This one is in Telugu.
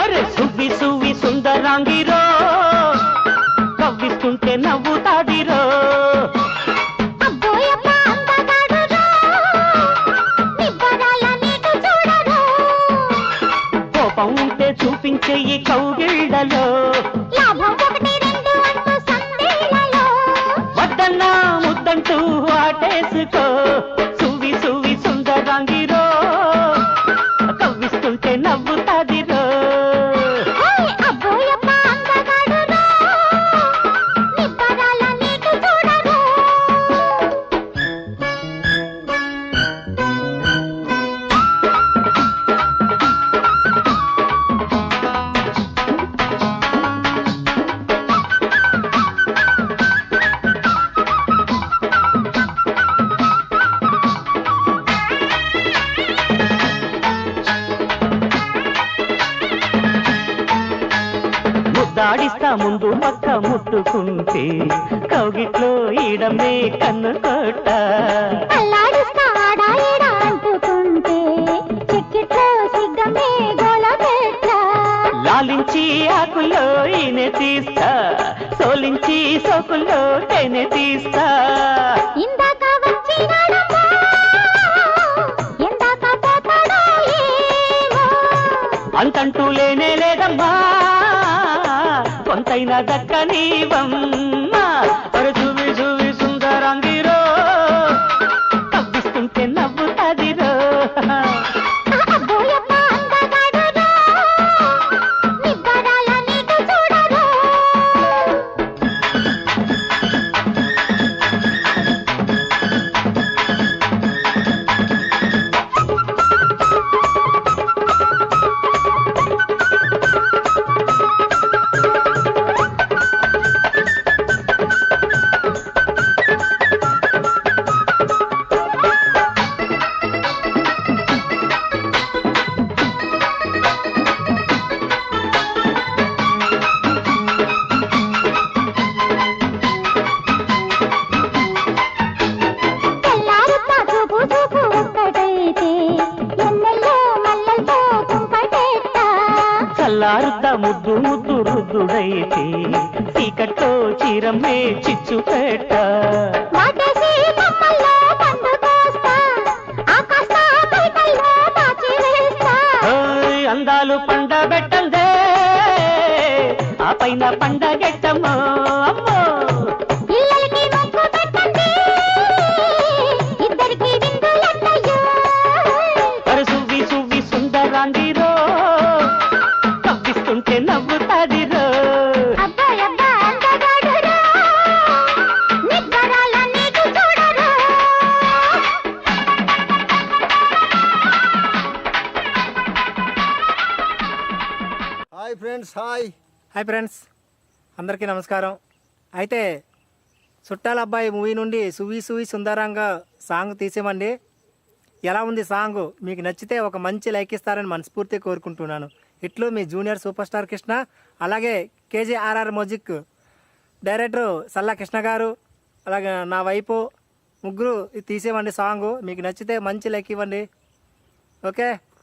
అరే సువ్వి సువ్వి సుందరాంగిరో కవ్విస్తుంటే నవ్వుతాదిరో. కోపం ఉంటే చూపించే ఈ కౌగిళ్ళలో వద్దన్నా ముద్దంటూ ఆటేసుకో. ముద్దాడిస్తా ముందు పక్క ముట్టుకుంటే కౌగిట్లో ఈడమే కన్ను కొట్ట లాలించి ఆకుల్లో ఈనె తీస్తా సోలించి సోకుల్లో టెనె తీస్తా. ఇందాక అంతంటూ లేనే లేదమ్మా కొంతైనా దక్కనీవమ్మా చల్లారుద్ద ముద్దు ముద్దు రుద్దుడైతే చీకట్లో చీరమ్మే చిచ్చు పెట్ట అందాలు పండబెట్టందే ఆ పైన పండగెట్టమ్మో hi friends hi hi friends అందరికీ నమస్కారం. అయితే చుట్టాల అబ్బాయి మూవీ నుండి సువి సువి సుందరంగా సాంగ్ తీసేమండి ఎలా ఉంది సాంగ్? మీకు నచ్చితే ఒక మంచి లైక్ ఇస్తారని మనస్ఫూర్తిగా కోరుకుంటున్నాను. ఇట్లు మీ జూనియర్ సూపర్ స్టార్ కృష్ణ అలాగే KGRR music director Salla Krishna garu అలాగే నా వైపు ముగ్గురు తీసేవండి సాంగ్. మీకు నచ్చితే మంచి లైక్ ఇవ్వండి. ఓకే?